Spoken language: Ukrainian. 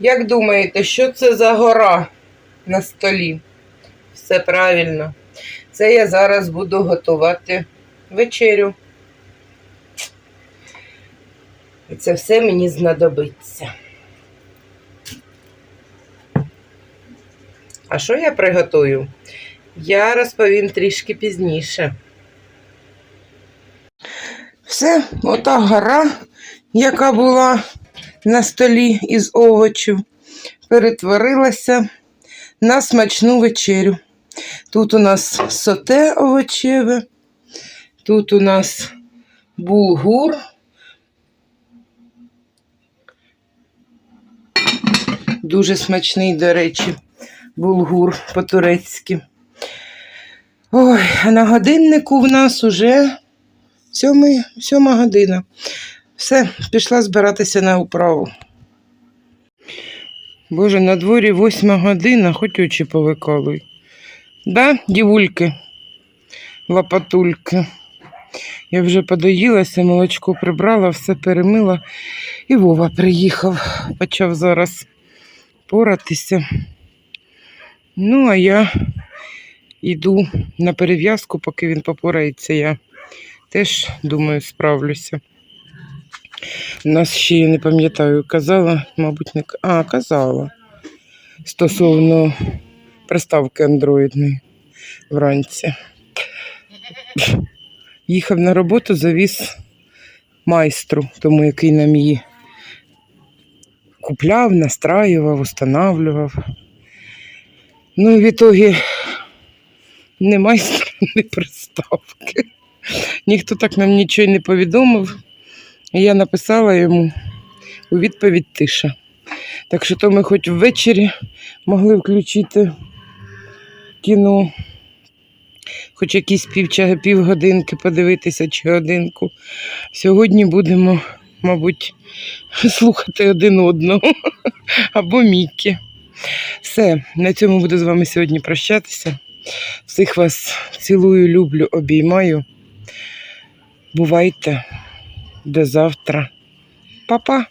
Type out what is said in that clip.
Як думаєте, що це за гора на столі? Все правильно. Це я зараз буду готувати вечерю. І це все мені знадобиться. А що я приготую? Я розповім трішки пізніше. Все, ота гора, яка була на столі із овочів, перетворилася на смачну вечерю. Тут у нас соте овочеве, тут у нас булгур. Дуже смачний, до речі, булгур по-турецьки. Ой, а на годиннику в нас уже сьома година. Все, пішла збиратися на управу. Боже, на дворі восьма година, хоч очі повикалуй. Да, дівульки, лапатульки. Я вже подоїлася, молочко прибрала, все перемила. І Вова приїхав, почав зараз поратися. Ну, а я йду на перев'язку, поки він попорається, я теж думаю, справлюся. У нас ще я не пам'ятаю, казала, мабуть, не а, казала стосовно приставки андроїдної вранці. Їхав на роботу, завіз майстру, тому який нам її купляв, настраював, устанавлював. Ну і в ітогі не майстра, не приставки. Ніхто так нам нічого не повідомив. Я написала йому у відповідь тиша. Так що то ми хоч ввечері могли включити кіно, хоч якісь півча, півгодинки подивитися чи годинку. Сьогодні будемо, мабуть, слухати один одного або Мікі. Все, на цьому буду з вами сьогодні прощатися. Всіх вас цілую, люблю, обіймаю. Бувайте. До завтра. Па-па.